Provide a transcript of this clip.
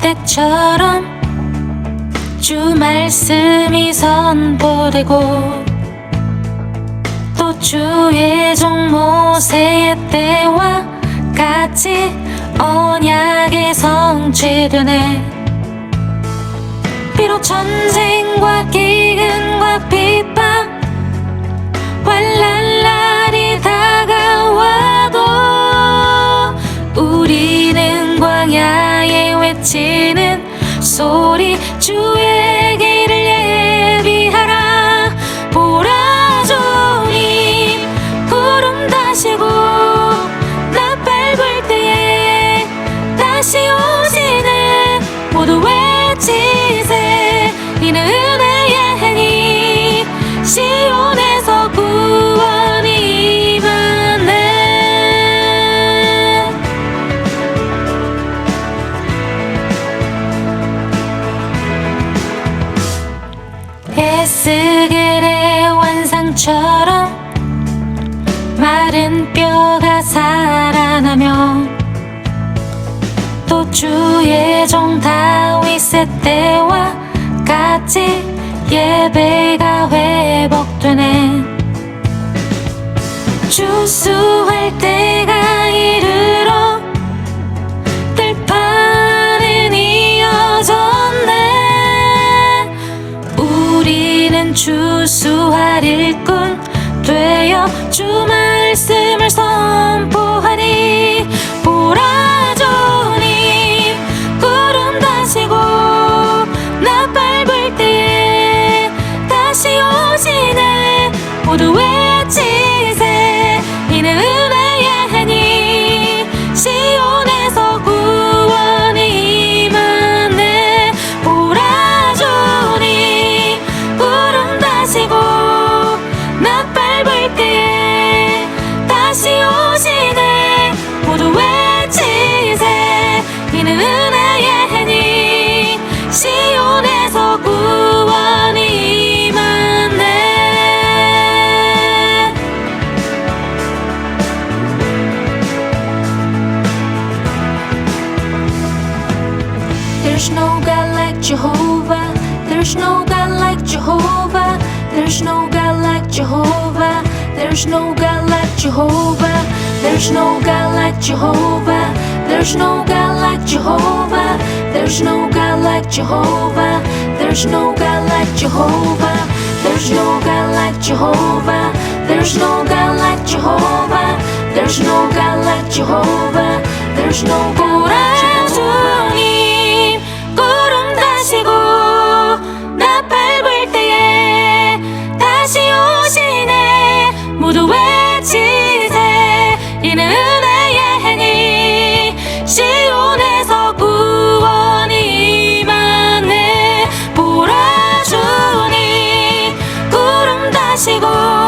때처럼 주 말씀이 선포되고 또 주의 종 모세의 때와 같이 언약의 성취되네. 비록 전쟁과 기근과 핍박 소리 주의 에스겔의 환상처럼 마른 뼈가 살아나며 또 주의 종 다윗의 때와 같이 예배가 회복되네. 주수 일꾼 되어 주 말씀을 선포하니 There's no God like Jehovah. There's no God like Jehovah. There's no God like Jehovah. There's no God like Jehovah. There's no God like Jehovah. There's no God like Jehovah. There's no God like Jehovah. There's no God like Jehovah. There's no God like Jehovah. There's no God like Jehovah. There's no God like Jehovah. There's no God sigo.